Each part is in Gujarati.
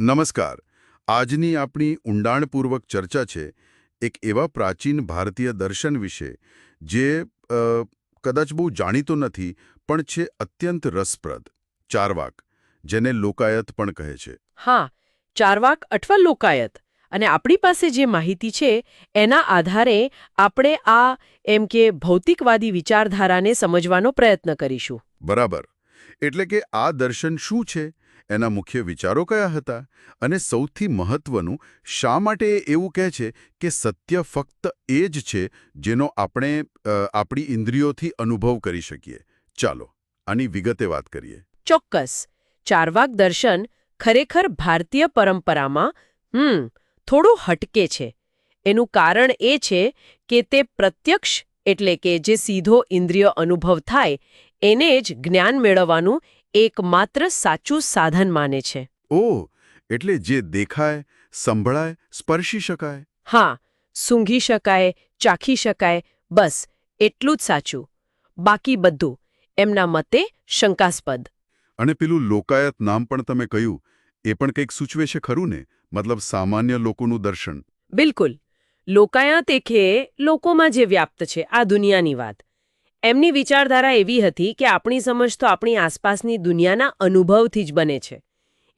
નમસ્કાર. આજની આપણી ઊંડાણપૂર્વક ચર્ચા છે એક એવા પ્રાચીન ભારતીય દર્શન વિશે જે કદાચ બહુ જાણીતો નથી પણ છે અત્યંત રસપ્રદ. ચારવાક જેને લોકાયત પણ કહે છે. હા ચારવાક અથવા લોકાયત. અને આપણી પાસે જે માહિતી છે એના આધારે આપણે આ એમ કે ભૌતિકવાદી વિચારધારાને સમજવાનો પ્રયત્ન કરીશું. બરાબર. એટલે કે આ દર્શન શું છે? એના મુખ્ય વિચારો કયા હતા અને સૌથી મહત્વનું શા માટે એવું કહે છે કે સત્ય ફક્ત એ જ છે જેનો આપણે આપણી ઇન્દ્રિયોથી અનુભવ કરી શકીએ? ચાલો, આની વિગતે વાત કરીએ. ચોક્કસ. ચારવાક દર્શન ખરેખર ભારતીય પરંપરામાં, હમ, થોડું હટકે છે. એનું કારણ એ છે કે તે પ્રત્યક્ષ એટલે કે જે સીધો ઇન્દ્રિય અનુભવ થાય, એને જ જ્ઞાન મેળવવાનું એકમાત્ર સાચું સાધન માને છે. ઓહ એટલે જે દેખાય સંભળાય સ્પર્શી શકાય. હા સૂંઘી શકાય ચાખી શકાય બસ એટલું જ સાચું. બાકી બધું એમના મતે શંકાસ્પદ. અને પેલું લોકાયત નામ પણ તમે કહ્યું એ પણ કંઈક સૂચવે છે ખરું ને? મતલબ સામાન્ય લોકોનું દર્શન. બિલકુલ. લોકાયત એખે લોકોમાં જે વ્યાપ્ત છે આ દુનિયાની વાત. એમની વિચારધારા એવી હતી કે આપણી સમજ તો આપણી આસપાસની દુનિયાના અનુભવથી જ બને છે.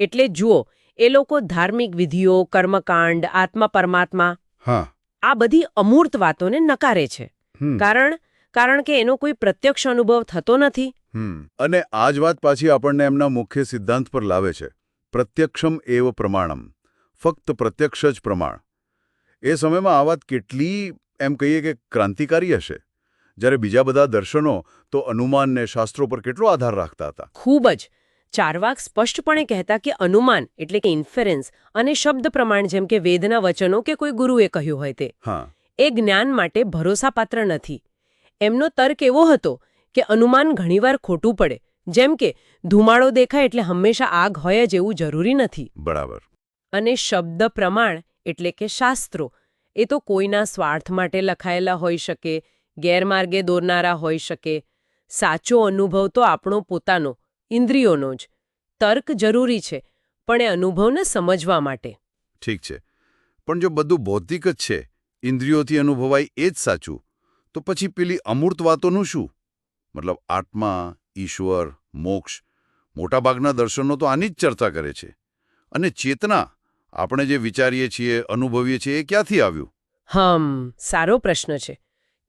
એટલે જુઓ એ લોકો ધાર્મિક વિધિઓ કર્મકાંડ આત્મા પરમાત્મા હા. આ બધી અમૂર્ત વાતોને નકારે છે. કારણ કારણ કે એનો કોઈ પ્રત્યક્ષ અનુભવ થતો નથી. અને આ જ વાત પાછી આપણને એમના મુખ્ય સિદ્ધાંત પર લાવે છે. પ્રત્યક્ષમ એવ પ્રમાણમ. ફક્ત પ્રત્યક્ષ જ પ્રમાણ. એ સમયમાં આ વાત કેટલી એમ કહીએ કે ક્રાંતિકારી હશે? જ્યારે બીજા બધા દર્શનો તો અનુમાનને શાસ્ત્રો પર કેટલો આધાર રાખતા હતા? ખૂબ જ. ચારવાક સ્પષ્ટપણે કહેતા કે અનુમાન એટલે કે ઇન્ફરન્સ અને શબ્દ પ્રમાણ જેમ કે વેદના વચનો કે કોઈ ગુરુએ કહ્યું હોય તે. એ જ્ઞાન માટે ભરોસાપાત્ર નથી. એમનો તર્ક એવો હતો કે અનુમાન ઘણીવાર ખોટું પડે. જેમ કે ધુમાડો દેખાય એટલે હંમેશા આગ હોય જ એવું જરૂરી નથી. બરાબર. અને શબ્દ પ્રમાણ એટલે કે શાસ્ત્રો. એ તો કોઈના સ્વાર્થ માટે લખાયેલા હોઈ શકે ગેરમાર્ગે દોરનારા હોઈ શકે. સાચો અનુભવ તો આપણો પોતાનો ઇન્દ્રિયોનો જ. તર્ક જરૂરી છે પણ એ અનુભવને સમજવા માટે. ઠીક છે. પણ જો બધું બૌદ્ધિક જ છે ઇન્દ્રિયોથી અનુભવાય એ જ સાચું તો પછી પેલી અમૂર્ત વાતોનું શું? મતલબ આત્મા ઈશ્વર મોક્ષ મોટાભાગના દર્શનો તો આની જ ચર્ચા કરે છે. અને ચેતના આપણે જે વિચારીએ છીએ અનુભવીએ છીએ એ ક્યાંથી આવ્યું? હમ સારો પ્રશ્ન છે.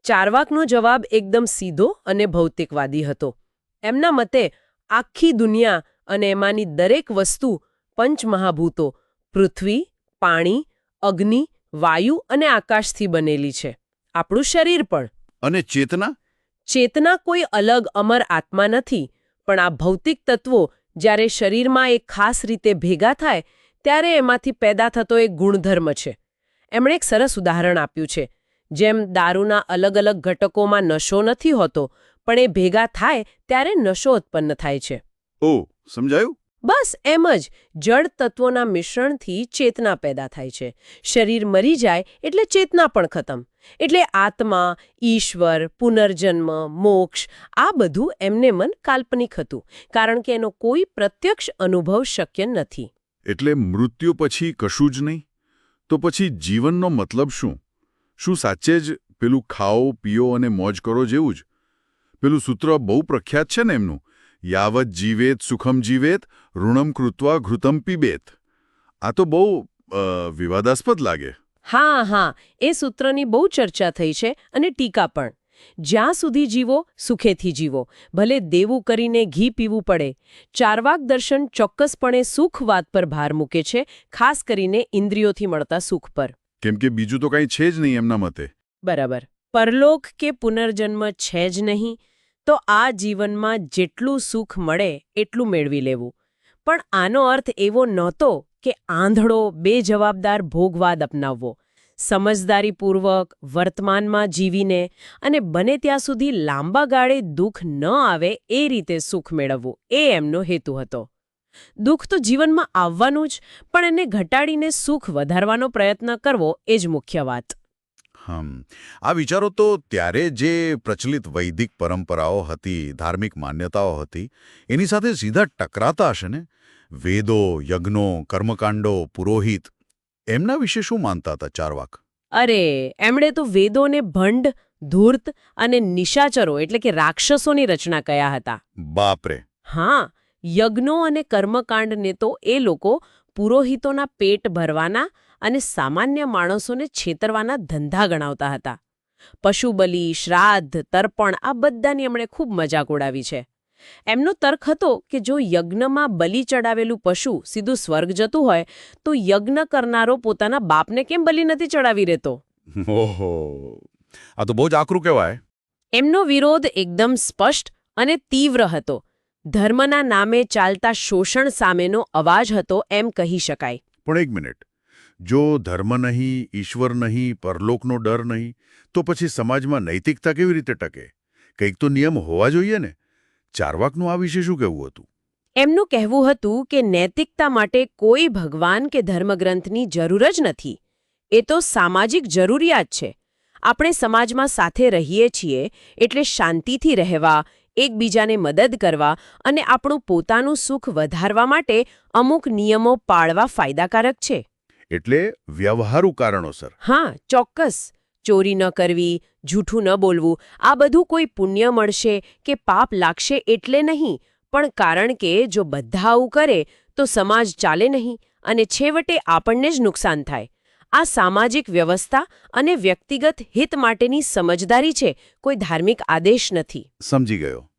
ચારવાકનો જવાબ એકદમ સીધો અને ભૌતિકવાદી હતો. એમના મતે આખી દુનિયા અને એમાંની દરેક વસ્તુ પંચમહાભૂતો પૃથ્વી પાણી અગ્નિ વાયુ અને આકાશથી બનેલી છે. આપણું શરીર પણ. અને ચેતના? ચેતના કોઈ અલગ અમર આત્મા નથી પણ આ ભૌતિક તત્વો જ્યારે શરીરમાં એક ખાસ રીતે ભેગા થાય ત્યારે એમાંથી પેદા થતો એક ગુણધર્મ છે. એમણે એક સરસ ઉદાહરણ આપ્યું છે. જેમ દારૂના અલગ અલગ ઘટકોમાં નશો નથી હોતો પણ એ ભેગા થાય ત્યારે નશો ઉત્પન્ન થાય છે. ઓ સમજાયું? બસ એમ જ જળ તત્વોના મિશ્રણથી ચેતના પેદા થાય છે. શરીર મરી જાય એટલે ચેતના પણ ખતમ. એટલે આત્મા ઈશ્વર પુનર્જન્મ મોક્ષ આ બધું એમને મન કાલ્પનિક હતું કારણ કે એનો કોઈ પ્રત્યક્ષ અનુભવ શક્ય નથી. એટલે મૃત્યુ પછી કશું જ નહીં? તો પછી જીવનનો મતલબ શું? શું સાચે જ પેલું ખાઓ, પીઓ અને મોજ કરો જેવું જ? પેલું સૂત્ર બહુ પ્રખ્યાત છે ને એમનું? યાવત જીવેત, સુખમ જીવેત, ઋણમ કૃત્વા, ઘૃતમ પીબેત. આ તો બહુ વિવાદાસ્પદ લાગે. હા હા, એ સૂત્રની બહુ ચર્ચા થઈ છે અને ટીકા પણ. જ્યાં સુધી જીવો, સુખેથી જીવો. ભલે દેવું કરીને ઘી પીવું પડે. ચારવાક દર્શન ચોક્કસપણે સુખ વાત પર ભાર મૂકે છે, ખાસ કરીને ઇન્દ્રિયોથી મળતા સુખ પર. કેમ કે બીજું તો કંઈ છે જ નહીં એમના મતે. બરાબર. પરલોક કે પુનર્જન્મ છે જ નહીં, તો આ જીવનમાં જેટલું સુખ મળે એટલું મેળવી લેવું. પણ આનો અર્થ એવો નહોતો કે આંધળો બેજવાબદાર ભોગવાદ અપનાવવો. સમજદારીપૂર્વક વર્તમાનમાં જીવીને અને બને ત્યાં સુધી લાંબા ગાળે દુઃખ ન આવે એ રીતે સુખ મેળવવું એ એમનો હેતુ હતો. દુઃખ તો જીવનમાં આવવાનું જ પણ એને ઘટાડીને સુખ વધારવાનો પ્રયત્ન કરવો એ જ મુખ્ય વાત. હમ. આ વિચારો તો ત્યારે જે પ્રચલિત વૈદિક પરંપરાઓ હતી ધાર્મિક માન્યતાઓ હતી એની સાથે સીધા ટકરાતા હશે ને? વેદો યજ્ઞો કર્મકાંડો પુરોહિત એમના વિશે શું માનતા હતા ચારવાક? અરે એમણે તો વેદોને ભંડ ધૂર્ત અને નિશાચરો એટલે કે રાક્ષસોની રચના કયા હતા. બાપરે. હા યજ્ઞો અને કર્મકાંડને તો એ લોકો પુરોહિતોના પેટ ભરવાના અને સામાન્ય માણસોને છેતરવાના ધંધા ગણાવતા હતા. પશુબલિ શ્રાદ્ધ તર્પણ આ બધાની એમણે ખૂબ મજાક ઉડાવી છે. એમનો તર્ક હતો કે જો યજ્ઞમાં બલિ ચડાવેલું પશુ સીધું સ્વર્ગ જતું હોય તો યજ્ઞ કરનારો પોતાના બાપને કેમ બલિ નથી ચડાવી રહેતો? ઓહો. આ તો બહુ જ આકરું કહેવાય. એમનો વિરોધ એકદમ સ્પષ્ટ અને તીવ્ર હતો. ધર્મના નામે ચાલતા શોષણ સામેનો અવાજ હતો એમ કહી શકાય. પણ એક મિનિટ. જો ધર્મ નહીં ઈશ્વર નહીં પરલોકનો ડર નહીં તો પછી સમાજમાં નૈતિકતા કેવી રીતે ટકે? કંઈક તો નિયમ હોવા જોઈએ ને? ચારવાકનું આ વિશે શું કહેવું હતું? એમનું કહેવું હતું કે નૈતિકતા માટે કોઈ ભગવાન કે ધર્મગ્રંથની જરૂર જ નથી. એ તો સામાજિક જરૂરિયાત છે. આપણે સમાજમાં સાથે રહીએ છીએ એટલે શાંતિથી રહેવા એકબીજાને મદદ કરવા અને આપણું પોતાનું સુખ વધારવા માટે અમુક નિયમો પાળવા ફાયદાકારક છે. એટલે વ્યવહારુ કારણોસર. હા ચોક્કસ. ચોરી ન કરવી જૂઠું ન બોલવું આ બધું કોઈ પુણ્ય મળશે કે પાપ લાગશે એટલે નહીં. પણ કારણ કે જો બધા આવું કરે તો સમાજ ચાલે નહીં અને છેવટે આપણને જ નુકસાન થાય. આ સામાજિક વ્યવસ્થા અને વ્યક્તિગત હિત માટેની સમજદારી છે કોઈ ધાર્મિક આદેશ નથી. સમજી ગયો.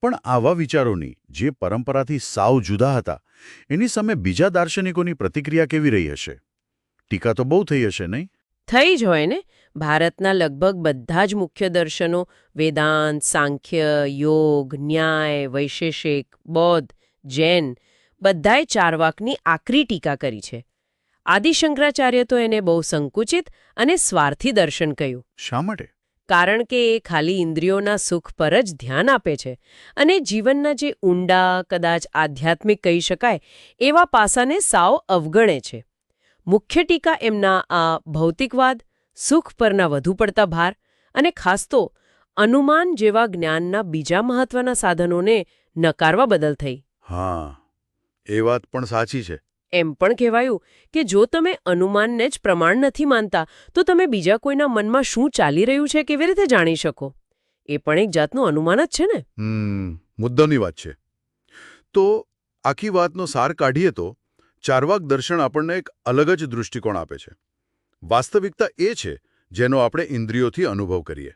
પણ આવા વિચારોની જે પરંપરાથી સાવ જુદા હતા એની સામે બીજા દાર્શનિકોની પ્રતિક્રિયા કેવી રહી હશે? ટીકા તો બહુ થઈ હશે નહીં? થઈ જ હોય ને? ભારતના લગભગ બધા જ મુખ્ય દર્શનો વેદાંત સાંખ્ય યોગ ન્યાય વૈશેષિક બૌદ્ધ જૈન બધાએ ચારવાકની આકરી ટીકા કરી છે. આદિશંકરાચાર્ય તો એને બહુ સંકુચિત અને સ્વાર્થી દર્શન કહ્યું. શા માટે? કારણ કે એ ખાલી ઇન્દ્રિયોના સુખ પર જ ધ્યાન આપે છે અને જીવનના જે ઊંડા કદાચ આધ્યાત્મિક કહી શકાય એવા પાસાને સાવ અવગણે છે. મુખ્ય ટીકા એમના આ ભૌતિકવાદ સુખ પરના વધુ પડતા ભાર અને ખાસ તો અનુમાન જેવા જ્ઞાનના બીજા મહત્વના સાધનોને નકારવા બદલ થઈ. હા એ વાત પણ સાચી છે. એમ પણ કહેવાયું કે જો તમે અનુમાનને જ પ્રમાણ નથી માનતા, તો તમે બીજા કોઈના મનમાં શું ચાલી રહ્યું છે કેવી રીતે જાણી શકો? એ પણ એક જાતનું અનુમાન જ છે ને? મુદ્દાની વાત છે. તો આખી વાતનો સાર કાઢીએ તો ચારવાક દર્શન આપણને એક અલગ જ દૃષ્ટિકોણ આપે છે. વાસ્તવિકતા એ છે જેનો આપણે ઇન્દ્રિયોથી અનુભવ કરીએ.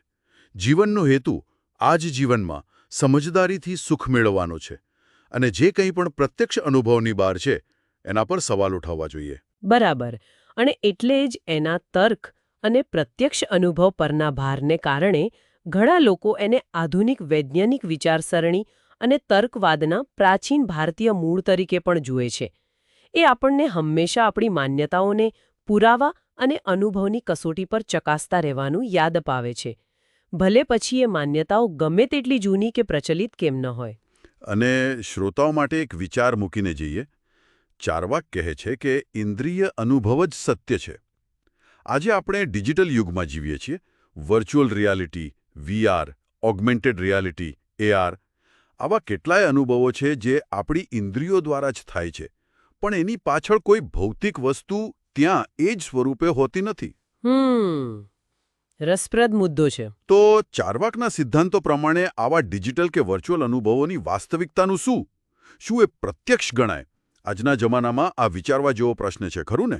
જીવનનો હેતુ આ જ જીવનમાં સમજદારીથી સુખ મેળવવાનો છે. અને જે કંઈ પણ પ્રત્યક્ષ અનુભવની બહાર છે એના પર સવાલ ઉઠાવવા જોઈએ. બરાબર. અને એટલે જ એના તર્ક અને પ્રત્યક્ષ અનુભવ પરના ભારને કારણે ઘણા લોકો એને આધુનિક વૈજ્ઞાનિક વિચારસરણી અને તર્કવાદના પ્રાચીન ભારતીય મૂળ તરીકે પણ જુએ છે. એ આપણને હંમેશા આપણી માન્યતાઓને પુરાવા અને અનુભવની કસોટી પર ચકાસતા રહેવાનું યાદ અપાવે છે. ભલે પછી એ માન્યતાઓ ગમે તેટલી જૂની કે પ્રચલિત કેમ ન હોય. અને શ્રોતાઓ માટે એક વિચાર મૂકીને જઈએ. ચારવાક કહે છે કે ઇન્દ્રિય અનુભવ જ સત્ય છે. આજે આપણે ડિજિટલ યુગમાં જીવીએ છીએ. Virtual reality VR augmented reality AR આવા કેટલાય અનુભવો છે જે આપણી ઇન્દ્રિયો દ્વારા જ થાય છે. પણ એની પાછળ કોઈ ભૌતિક વસ્તુ ત્યાં એ જ સ્વરૂપે હોતી નથી. રસપ્રદ મુદ્દો છે. તો ચારવાકના સિદ્ધાંતો પ્રમાણે આવા ડિજિટલ કે વર્ચ્યુઅલ અનુભવોની વાસ્તવિકતાનું શું? શું એ પ્રત્યક્ષ ગણાય? આજના જમાનામાં આ વિચારવા જેવો પ્રશ્ન છે ખરું ને?